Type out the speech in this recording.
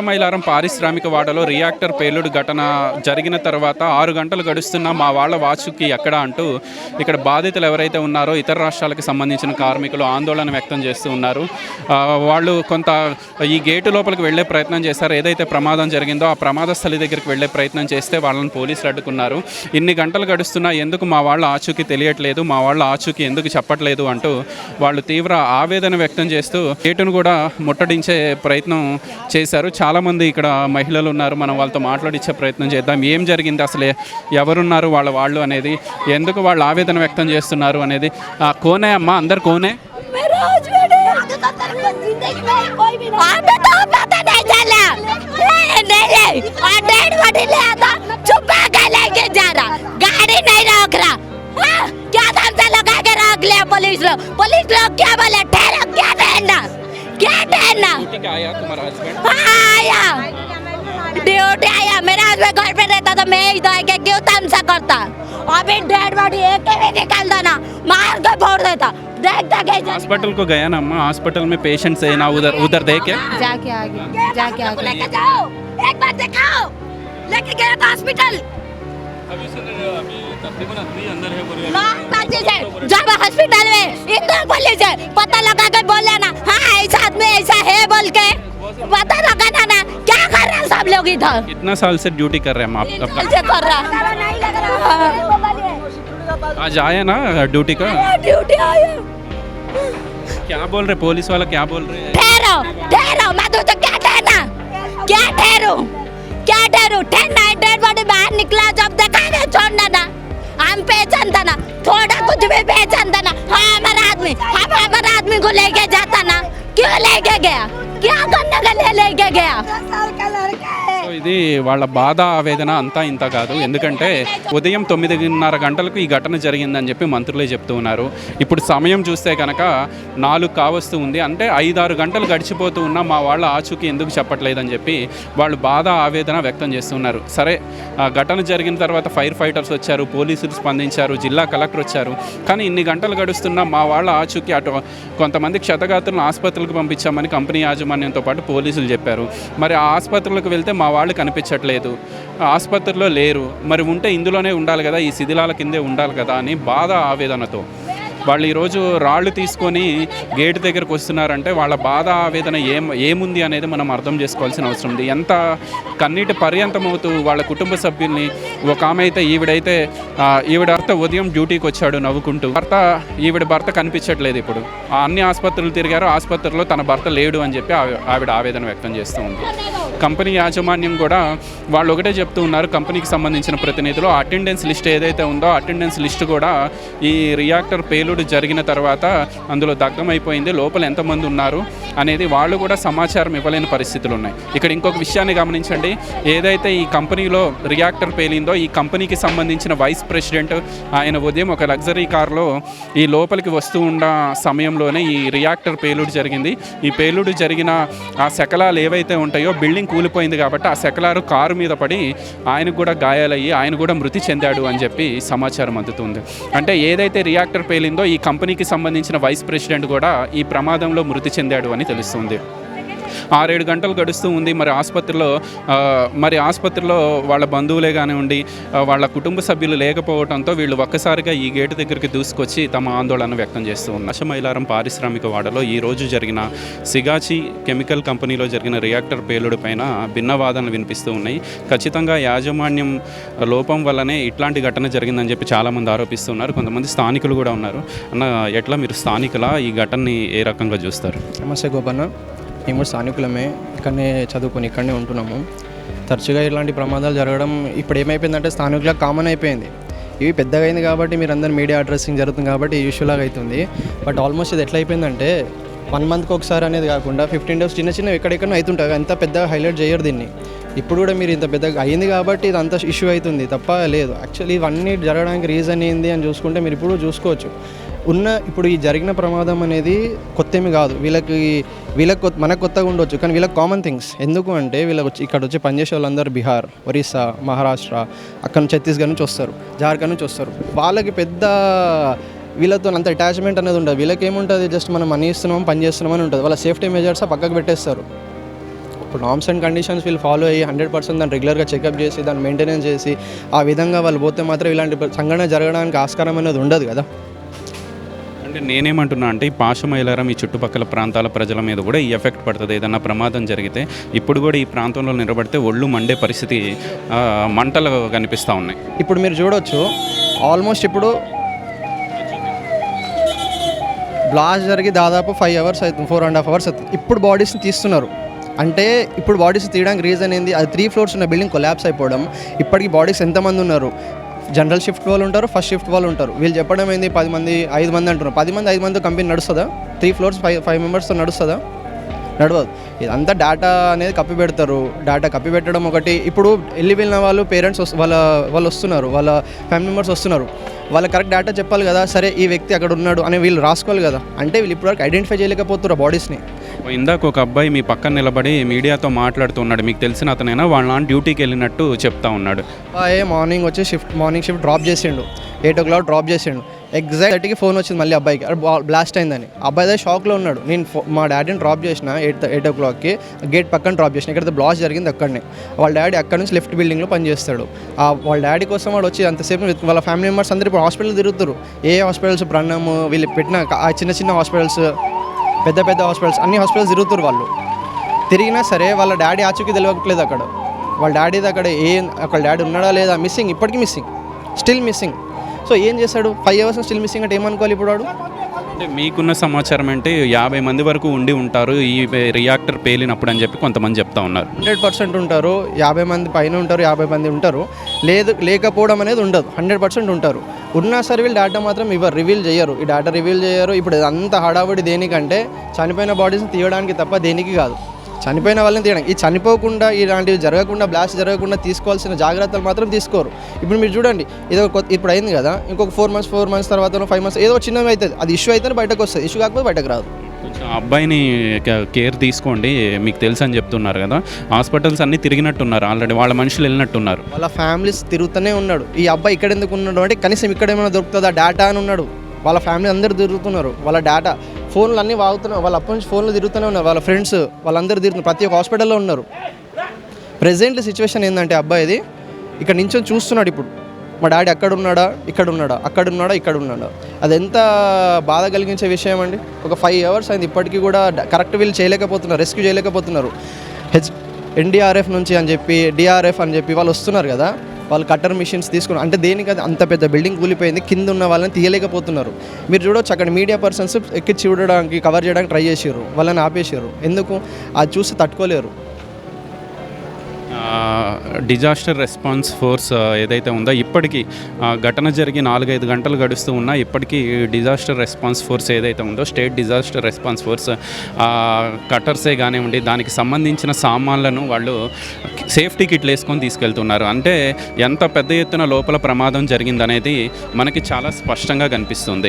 అశమైలారం పారిశ్రామిక వాడలో రియాక్టర్ పేలుడు ఘటన జరిగిన తర్వాత ఆరు గంటలు గడుస్తున్నా మా వాళ్ళ వాచుకి ఎక్కడ అంటూ ఇక్కడ బాధితులు ఎవరైతే ఉన్నారో ఇతర రాష్ట్రాలకు సంబంధించిన కార్మికులు ఆందోళన వ్యక్తం చేస్తూ ఉన్నారు. వాళ్ళు కొంత ఈ గేటు లోపలికి వెళ్ళే ప్రయత్నం చేశారు. ఏదైతే ప్రమాదం జరిగిందో ఆ ప్రమాద స్థలి దగ్గరికి వెళ్ళే ప్రయత్నం చేస్తే వాళ్ళని పోలీసులు అడ్డుకున్నారు. ఇన్ని గంటలు గడుస్తున్నా ఎందుకు మా వాళ్ళ ఆచూకీ తెలియట్లేదు? మా వాళ్ళ ఆచూకీ ఎందుకు చెప్పట్లేదు? అంటూ వాళ్ళు తీవ్ర ఆవేదన వ్యక్తం చేస్తూ గేటును కూడా ముట్టడించే ప్రయత్నం చేశారు. చాలా చాలామంది ఇక్కడ మహిళలు ఉన్నారు మనం వాళ్ళతో మాట్లాడించే ప్రయత్నం చేద్దాం ఏం జరిగింది అసలు ఎవరున్నారు వాళ్ళ వాళ్ళు అనేది ఎందుకు వాళ్ళు ఆవేదన వ్యక్తం చేస్తున్నారు అనేది ఆ, కోనే అమ్మ అందరు కోనే मेरा हस्बैंड है जिंदगी में कोई भी नहीं हमें तो पता नहीं चला नहीं नहीं नहीं और डेढ़ बजे ले आता छुपा के लेके जा रहा गाड़ी नहीं रोक रहा हाँ? क्या दाम से लगा के रोक लिया पुलिस लोग पुलिस लोग क्या बोले ठहरो क्या ठहरना क्या ठहरना हाँ आया। ड्यूटी आया। मेरा हस्बैंड घर पे रहता तो मैं ही दे के क्यों तमसा करता? अभी डेढ़ बॉडी एक के भी निकाल देना। मार के फोड़ देता। देखता कैसे हॉस्पिटल को गया ना अम्मा हॉस्पिटल में पेशेंट्स है ना उधर उधर देखे जाके आ गए जाके आ गए लेके जाओ। एक बार दिखाओ। लेके गया था हॉस्पिटल लॉन्ग है जब हॉस्पिटल में इतना पुलिस है पता लगा के बोले ना हाँ ऐसा आदमी ऐसा है बोल के। पता लगा ना ना क्या कर रहे हैं सब लोग इधर? कितना साल से ड्यूटी कर रहे हैं आप? आपका ऐसे कर रहा। आज आए ना ड्यूटी का? ड्यूटी आया। क्या बोल रहे पुलिस वाला क्या बोल रहे हैं? ठहरो ठहरो मैं तो, क्या ठहरना? क्या ठहरू? क्या ठहरू? ठहरना है डेड बॉडी बाहर निकला जब देखा ना छोड़ना ना। हम पहचानता ना थोड़ा कुछ भी पहचानता ना हाँ हमारा आदमी, हम हमारा आदमी को लेके जाता ना क्यों लेके गया? क्या करने के लिए लेके गया? ఇది వాళ్ళ బాధ ఆవేదన అంతా ఇంత కాదు. ఎందుకంటే ఉదయం తొమ్మిదిన్నర గంటలకు ఈ ఘటన జరిగిందని చెప్పి మంత్రులే చెప్తూ ఉన్నారు. ఇప్పుడు సమయం చూస్తే కనుక నాలుగు కావస్తూ ఉంది. అంటే ఐదారు గంటలు గడిచిపోతూ ఉన్నా మా వాళ్ళ ఆచూకీ ఎందుకు చెప్పట్లేదని చెప్పి వాళ్ళు బాధ ఆవేదన వ్యక్తం చేస్తున్నారు సరే ఘటన జరిగిన తర్వాత ఫైర్ ఫైటర్స్ వచ్చారు పోలీసులు స్పందించారు జిల్లా కలెక్టర్ వచ్చారు. కానీ ఇన్ని గంటలు గడుస్తున్నా మా వాళ్ళ ఆచూకీ అటు కొంతమంది క్షతగాత్రులను ఆసుపత్రులకు పంపించామని కంపెనీ యాజమాన్యంతో పాటు పోలీసులు చెప్పారు. మరి ఆ ఆసుపత్రులకు వెళ్తే మా వాళ్ళు కనిపించట్లేదు. ఆసుపత్రిలో లేరు. మరి ఉంటే ఇందులోనే ఉండాలి కదా ఈ శిథిలాల కిందే ఉండాలి కదా అని బాధ ఆవేదనతో. వాళ్ళు ఈరోజు రాళ్ళు తీసుకొని గేట్ దగ్గరకు వస్తున్నారంటే వాళ్ళ బాధ ఆవేదన ఏం ఏముంది అనేది మనం అర్థం చేసుకోవాల్సిన అవసరం ఉంది. ఎంత కన్నీటి పర్యంతమవుతూ వాళ్ళ కుటుంబ సభ్యుల్ని ఒక ఆమె అయితే ఈవిడైతే ఈవిడ భర్త ఉదయం డ్యూటీకి వచ్చాడు నవ్వుకుంటూ. భర్త ఈవిడ భర్త కనిపించట్లేదు ఇప్పుడు. ఆ అన్ని ఆసుపత్రులు తిరిగారు ఆసుపత్రిలో తన భర్త లేడు అని చెప్పి ఆవిడ ఆవేదన వ్యక్తం చేస్తూ ఉంది. కంపెనీ యాజమాన్యం కూడా వాళ్ళు ఒకటే చెప్తూ ఉన్నారు కంపెనీకి సంబంధించిన ప్రతినిధులు అటెండెన్స్ లిస్ట్ ఏదైతే ఉందో అటెండెన్స్ లిస్ట్ కూడా ఈ రియాక్టర్ పేలు పేలుడు జరిగిన తర్వాత అందులో దగ్ధమైపోయింది. లోపల ఎంతమంది ఉన్నారు అనేది వాళ్ళు కూడా సమాచారం ఇవ్వలేని పరిస్థితులు ఉన్నాయి. ఇక్కడ ఇంకొక విషయాన్ని గమనించండి. ఏదైతే ఈ కంపెనీలో రియాక్టర్ పేలిందో ఈ కంపెనీకి సంబంధించిన వైస్ ప్రెసిడెంట్ ఆయన ఉదయం ఒక లగ్జరీ కార్లో ఈ లోపలికి వస్తూ ఉన్న సమయంలోనే ఈ రియాక్టర్ పేలుడు జరిగింది. ఈ పేలుడు జరిగిన ఆ శకలాలు ఏవైతే ఉంటాయో బిల్డింగ్ కూలిపోయింది కాబట్టి ఆ శకలాలు కారు మీద పడి ఆయనకు కూడా గాయాలయ్యి ఆయన కూడా మృతి చెందాడు అని చెప్పి సమాచారం అందుతుంది. అంటే ఏదైతే రియాక్టర్ పేలిందో ఈ కంపెనీకి సంబంధించిన వైస్ ప్రెసిడెంట్ కూడా ఈ ప్రమాదంలో మృతి చెందాడు అని తెలుస్తుంది. ఆరేడు గంటలు గడుస్తూ ఉంది. మరి ఆసుపత్రిలో మరి ఆసుపత్రిలో వాళ్ళ బంధువులే కానివ్వండి వాళ్ళ కుటుంబ సభ్యులు లేకపోవడంతో వీళ్ళు ఒక్కసారిగా ఈ గేటు దగ్గరికి దూసుకొచ్చి తమ ఆందోళన వ్యక్తం చేస్తూ ఉన్నారు. అశమైలారం పారిశ్రామిక వాడలో ఈ రోజు జరిగిన సిగాచి కెమికల్ కంపెనీలో జరిగిన రియాక్టర్ పేలుడు పైన భిన్న వాదనలు వినిపిస్తూ ఉన్నాయి. ఖచ్చితంగా యాజమాన్యం లోపం వల్లనే ఇట్లాంటి ఘటన జరిగిందని చెప్పి చాలామంది ఆరోపిస్తున్నారు కొంతమంది స్థానికులు కూడా ఉన్నారు. అన్న ఎట్లా మీరు స్థానికుల ఈ ఘటనని ఏ రకంగా చూస్తారు? నమస్తే గోపన్న. మేము కూడా స్థానికులమే ఇక్కడనే చదువుకొని ఇక్కడనే ఉంటున్నాము. తరచుగా ఇలాంటి ప్రమాదాలు జరగడం ఇప్పుడు ఏమైపోయిందంటే స్థానికులకు కామన్ అయిపోయింది. ఇవి పెద్దగా అయింది కాబట్టి మీరు అందరు మీడియా అడ్రస్సింగ్ జరుగుతుంది కాబట్టి యూజువల్గా అవుతుంది. బట్ ఆల్మోస్ట్ ఇది ఎట్లా అయిపోయిందంటే వన్ మంత్కి ఒకసారి అనేది కాకుండా ఫిఫ్టీన్ డేస్ చిన్న చిన్న ఎక్కడెక్కడ అవుతుంటాయి. అంత పెద్దగా హైలైట్ చేయరు దీన్ని. ఇప్పుడు కూడా మీరు ఇంత పెద్దగా అయింది కాబట్టి ఇది అంత ఇష్యూ అవుతుంది తప్ప లేదు. యాక్చువల్లీ ఇవన్నీ జరగడానికి రీజన్ ఏంది అని చూసుకుంటే మీరు ఇప్పుడు చూసుకోవచ్చు. ఉన్న ఇప్పుడు ఈ జరిగిన ప్రమాదం అనేది కొత్త ఏమి కాదు. వీళ్ళకి వీళ్ళకి కొత్త- మనకు కొత్తగా ఉండొచ్చు. కానీ వీళ్ళకి కామన్ థింగ్స్ ఎందుకు అంటే వీళ్ళకి వచ్చి ఇక్కడ వచ్చి పనిచేసే వాళ్ళందరూ బీహార్ ఒరిస్సా మహారాష్ట్ర అక్కడ ఛత్తీస్గఢ్ నుంచి వస్తారు. జార్ఖండ్ నుంచి వస్తారు. వాళ్ళకి పెద్ద వీళ్ళతో అంత అటాచ్మెంట్ అనేది ఉండదు. వీళ్ళకి ఏముంటుంది జస్ట్ మనం మనీ ఇస్తున్నాం పని చేస్తున్నాం అని ఉంటుంది. వాళ్ళ సేఫ్టీ మెజర్స్ పక్కకు పెట్టేస్తారు. ఇప్పుడు నామ్స్ అండ్ కండిషన్స్ వీళ్ళు ఫాలో అయ్యి హండ్రెడ్ పర్సెంట్ దాన్ని రెగ్యులర్గా చెకప్ చేసి దాన్ని మెయింటెనెన్స్ చేసి ఆ విధంగా వాళ్ళు పోతే మాత్రం ఇలాంటి సంఘటన జరగడానికి ఆస్కారం అనేది ఉండదు కదా? అంటే నేనేమంటున్నా అంటే ఈ పాశమైలారం ఈ చుట్టుపక్కల ప్రాంతాల ప్రజల మీద కూడా ఈ ఎఫెక్ట్ పడుతుంది. ఏదన్నా ప్రమాదం జరిగితే ఇప్పుడు కూడా ఈ ప్రాంతంలో నిలబడితే ఒళ్ళు మండే పరిస్థితి మంటలు కనిపిస్తూ ఉన్నాయి. ఇప్పుడు మీరు చూడొచ్చు ఆల్మోస్ట్ ఇప్పుడు బ్లాస్ట్ జరిగి దాదాపు ఫైవ్ అవర్స్ అవుతుంది ఫోర్ అండ్ హాఫ్ అవర్స్ అవుతుంది. ఇప్పుడు బాడీస్ని తీస్తున్నారు. అంటే ఇప్పుడు బాడీస్ తీయడానికి రీజన్ ఏంది? అది త్రీ ఫ్లోర్స్ ఉన్న బిల్డింగ్ కొలాప్స్ అయిపోవడం. ఇప్పటికీ బాడీస్ ఎంతమంది ఉన్నారు? జనరల్ షిఫ్ట్ వాళ్ళు ఉంటారు ఫస్ట్ షిఫ్ట్ వాళ్ళు ఉంటారు. వీళ్ళు చెప్పడం ఏంది పది మంది ఐదు మంది అంటున్నారు. పది మంది ఐదు మంది కంపెనీ నడుస్తుందా? త్రీ ఫ్లోర్స్ ఫైవ్ ఫైవ్ మెంబర్స్తో నడుస్తుందా? నడవదు. ఇదంతా డేటా అనేది కప్పి పెడతారు. డేటా కప్పి పెట్టడం ఒకటి. ఇప్పుడు వెళ్ళి వెళ్ళిన వాళ్ళు పేరెంట్స్ వాళ్ళ వాళ్ళు వస్తున్నారు. వాళ్ళ ఫ్యామిలీ మెంబర్స్ వస్తున్నారు. వాళ్ళ కరెక్ట్ డేటా చెప్పాలి కదా. సరే ఈ వ్యక్తి అక్కడ ఉన్నాడు అని వీళ్ళు రాసుకోవాలి కదా. అంటే వీళ్ళు ఇప్పటివరకు ఐడెంటిఫై చేయలేకపోతున్నారు బాడీస్ని ఇందాక ఒక అబ్బాయి మీ పక్కన నిలబడి మీడియాతో మాట్లాడుతున్నాడు. మీకు తెలిసిన అతనైనా? వాళ్ళ నాన్న డ్యూటీకి వెళ్ళినట్టు చెప్తా ఉన్నాడు. ఏ మార్నింగ్ వచ్చి షిఫ్ట్ మార్నింగ్ షిఫ్ట్ డ్రాప్ చేసిండు. ఎయిట్ ఓ క్లాక్ డ్రాప్ చేసిండు. ఎగ్జాక్ట్ థర్టీకి ఫోన్ వచ్చింది మళ్ళీ అబ్బాయికి. బ్లాస్ట్ అయిందని. అబ్బాయి దగ్గర షాక్లో ఉన్నాడు. నేను మా డాడీని డ్రాప్ చేసిన ఎయిట్ ఎయిట్ ఓ క్లాక్కి గేట్ పక్కన డ్రాప్ చేసిన. ఇక్కడ బ్లాస్ట్ జరిగింది అక్కడనే. వాళ్ళ డాడీ అక్కడ నుంచి లెఫ్ట్ బిల్డింగ్లో పనిచేస్తాడు ఆ వాళ్ళ డాడీ కోసం వాడు వచ్చి అంతసేపు వాళ్ళ ఫ్యామిలీ మెంబర్స్ అందరూ ఇప్పుడు హాస్పిటల్ తిరుగుతారు ఏ హాస్పిటల్స్ ప్రణము వీళ్ళు పెట్టిన ఆ చిన్న చిన్న హాస్పిటల్స్ పెద్ద పెద్ద హాస్పిటల్స్ అన్ని హాస్పిటల్స్ తిరుగుతారు వాళ్ళు. తిరిగినా సరే వాళ్ళ డాడీ ఆచూకీ తెలియట్లేదు అక్కడ. వాళ్ళ డాడీది అక్కడ ఏ అక్కడ డాడీ ఉన్నాడా లేదా మిస్సింగ్ ఇప్పటికీ మిస్సింగ్ స్టిల్ మిస్సింగ్ సో ఏం చేస్తాడు ఫైవ్ అవర్స్ స్టిల్ మిస్సింగ్ అంటే ఏమనుకోవాలి ఇప్పుడు వాడు? అంటే మీకున్న సమాచారం అంటే యాభై మంది వరకు ఉండి ఉంటారు ఈ రియాక్టర్ పేలినప్పుడు అని చెప్పి కొంతమంది చెప్తా ఉన్నారు. హండ్రెడ్ పర్సెంట్ ఉంటారు. యాభై మంది పైన ఉంటారు యాభై మంది ఉంటారు. లేదు లేకపోవడం అనేది ఉండదు. హండ్రెడ్ పర్సెంట్ ఉంటారు. ఉన్నా సరే వీళ్ళు డేటా మాత్రం ఇవ్వరు రివీల్ చేయరు. ఈ డేటా రివీల్ చేయరు. ఇప్పుడు అంత హడావుడి దేనికంటే చనిపోయిన బాడీస్ని తీయడానికి తప్ప దేనికి కాదు. చనిపోయిన వాళ్ళని తీయడం. ఈ చనిపోకుండా ఇలాంటివి జరగకుండా బ్లాస్ట్ జరగకుండా తీసుకోవాల్సిన జాగ్రత్తలు మాత్రం తీసుకోరు. ఇప్పుడు మీరు చూడండి ఇది ఒక కొత్త- ఇప్పుడు అయింది కదా ఇంకొక ఫోర్ మంత్స్ ఫోర్ మంత్స్ తర్వాత ఫైవ్ మంత్స్ ఏదో చిన్నవి అవుతుంది అది ఇష్యూ అయితే బయటకు వస్తుంది. ఇష్యూ కాకపోతే బయటకు రాదు. అబ్బాయిని కేర్ తీసుకోండి మీకు తెలుసు అని చెప్తున్నారు కదా. హాస్పిటల్స్ అన్నీ తిరిగినట్టున్నారు ఆల్రెడీ వాళ్ళ మనుషులు వెళ్ళినట్టున్నారు. వాళ్ళ ఫ్యామిలీస్ తిరుగుతూనే ఉన్నాడు. ఈ అబ్బాయి ఇక్కడ ఎందుకు ఉన్నాడు అంటే కనీసం ఇక్కడ ఏమైనా దొరుకుతుందా? డేటా అని ఉన్నాడు. వాళ్ళ ఫ్యామిలీ అందరు తిరుగుతున్నారు. వాళ్ళ డేటా ఫోన్లు అన్నీ వాగుతున్నాయి వాళ్ళ అప్పటి నుంచి ఫోన్లు తిరుగుతూనే ఉన్నారు. వాళ్ళ ఫ్రెండ్స్ వాళ్ళందరూ తిరుగుతున్నారు. ప్రతి ఒక్క హాస్పిటల్లో ఉన్నారు. ప్రెసెంట్ సిచ్యువేషన్ ఏంటంటే అబ్బాయిది ఇక్కడ నించొని చూస్తున్నాడు ఇప్పుడు. మా డాడీ అక్కడ ఉన్నాడా ఇక్కడ ఉన్నాడా అక్కడ ఉన్నాడా ఇక్కడ ఉన్నాడా అది ఎంత బాధ కలిగించే విషయం అండి ఒక ఫైవ్ అవర్స్ అయింది. ఇప్పటికీ కూడా కరెక్ట్ వీళ్ళు చేయలేకపోతున్నారు రెస్క్యూ చేయలేకపోతున్నారు. హెచ్ ఎన్డీఆర్ఎఫ్ నుంచి అని చెప్పి డిఆర్ఎఫ్ అని చెప్పి వాళ్ళు వస్తున్నారు కదా? వాళ్ళు కట్టర్ మిషన్స్ తీసుకుని అంటే దేనికి అది అంత పెద్ద బిల్డింగ్ కూలిపోయింది. కింద ఉన్న వాళ్ళని తీయలేకపోతున్నారు. మీరు చూడొచ్చు అక్కడ మీడియా పర్సన్స్ ఎక్కి చూడడానికి కవర్ చేయడానికి ట్రై చేసారు వాళ్ళని ఆపేసారు ఎందుకు? అది చూసి తట్టుకోలేరు. డిజాస్టర్ రెస్పాన్స్ ఫోర్స్ ఏదైతే ఉందో ఇప్పటికీ ఘటన జరిగి నాలుగైదు గంటలు గడుస్తూ ఉన్నా ఇప్పటికీ డిజాస్టర్ రెస్పాన్స్ ఫోర్స్ ఏదైతే ఉందో స్టేట్ డిజాస్టర్ రెస్పాన్స్ ఫోర్స్ కటర్సే కానివ్వండి దానికి సంబంధించిన సామాన్లను వాళ్ళు సేఫ్టీ కిట్లు వేసుకొని తీసుకెళ్తున్నారు. అంటే ఎంత పెద్ద ఎత్తున లోపల ప్రమాదం జరిగిందనేది మనకి చాలా స్పష్టంగా కనిపిస్తుంది.